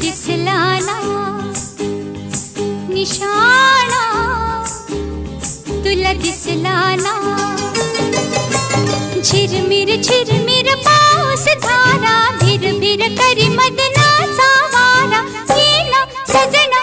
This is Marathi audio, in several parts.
दिसला ना निशाणा तुला दिसला ना झिरमिर झिरमिर पाऊस धारा भिरभिर करी मदनाचा वारा. सजना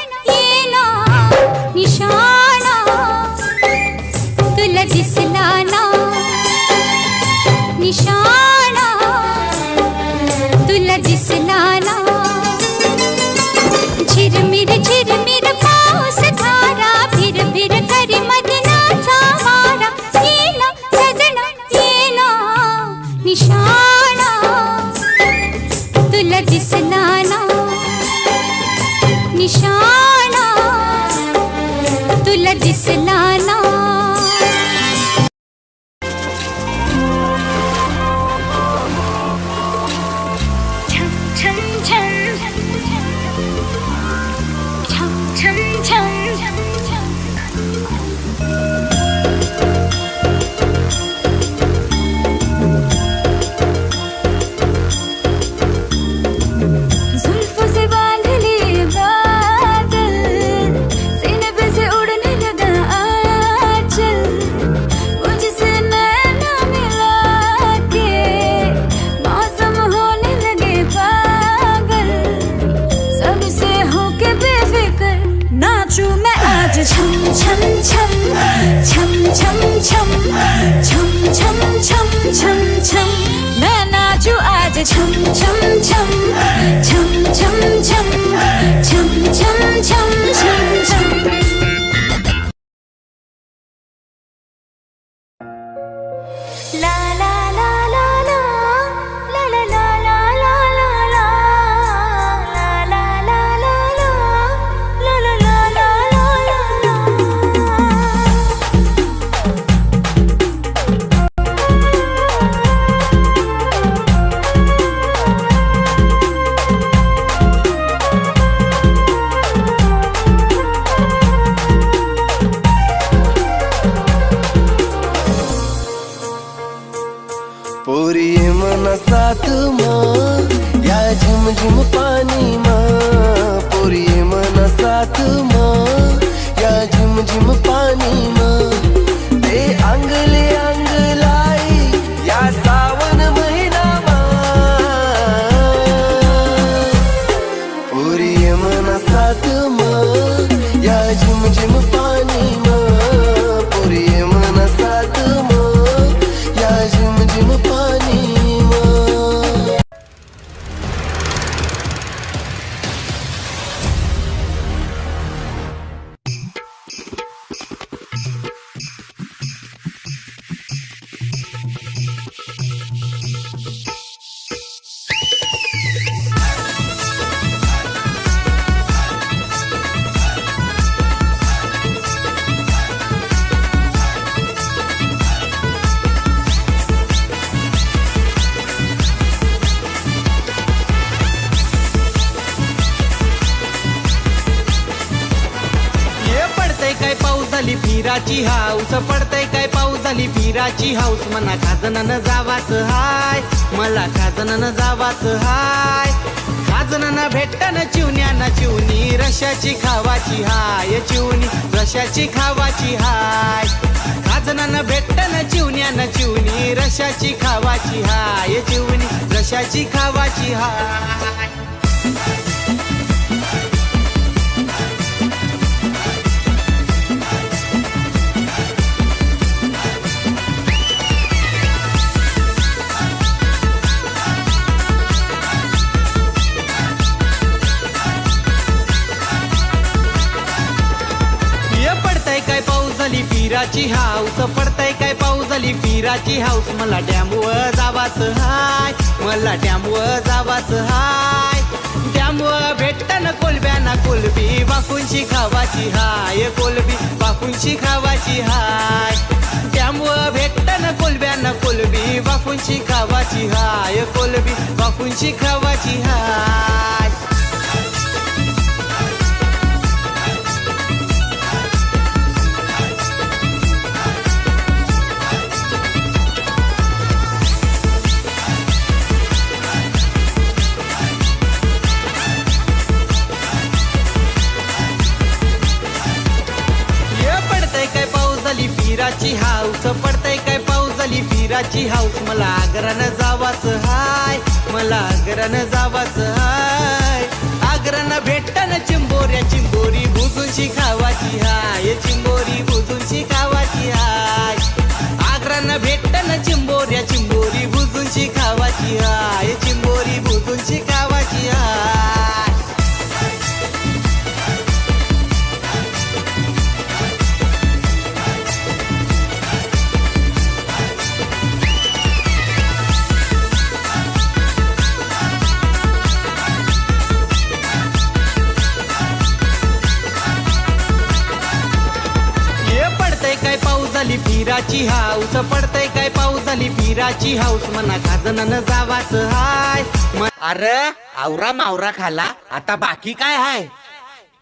chum chum chum hey. झिम झिम पाणी म पोरी मनसात म. या झिम झिम पाणी म ते अंगले अंगलाई या सावन महिनामा पोरी मनसात म या झिम झिम काय पाऊस झाली फिराची हाऊस. पडतय काय पाऊस झाली फिराची हाऊस. मना खाजनानं जावाच हाय. मला खाजनानं जावाच हाय. खाजनानं भेटन चिवण्यानं चिवणी. रशाची खावाची हाय. चिवणी रशाची खावाची हाय. खाजनानं भेटन चिवण्यानं चिवणी. रशाची खावाची हाय. चिवणी रशाची खावाची हाय. झाली फिराची हाऊस. पडतय काय पाऊस झाली फिराची हाऊस. मला डॅमवर जावाच हाय. मला डॅमवर जावाच हाय. डॅमव भेटता ना कोलब्या ना कोलबी. बाकूंची खावाची हाय. कोलबी बाकूंची खावाची हाय. डॅमव भेटता ना कोलब्या ना कोलबी. बाकूंची खावाची हाय. कोलबी बाकूंची खावाची हाय. फिराची हाऊस मला आग्रानं जावाच हाय. मला आग्रानं जावाच हाय. आग्रानं भेटन चिंबोऱ्या चिंबोरी बुजून शिखावाची हाय. चिंबोरी बुजून शिखावाची हाय. आग्रानं भेटन चिंबोऱ्या पिराची हाऊस. पडतय काय पाऊस झाली पिराची हाऊस. मना खाजनानं जावाच हाय. अरे आवरा मावरा खाला. आता बाकी काय हाय?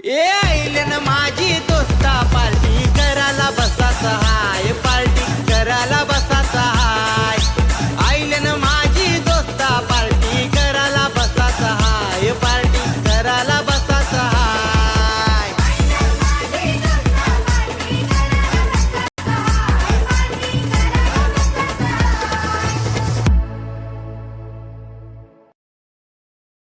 येईल ना माझी दोस्ता पार्टी कराला बसा सहाय पार्टी कराला बसा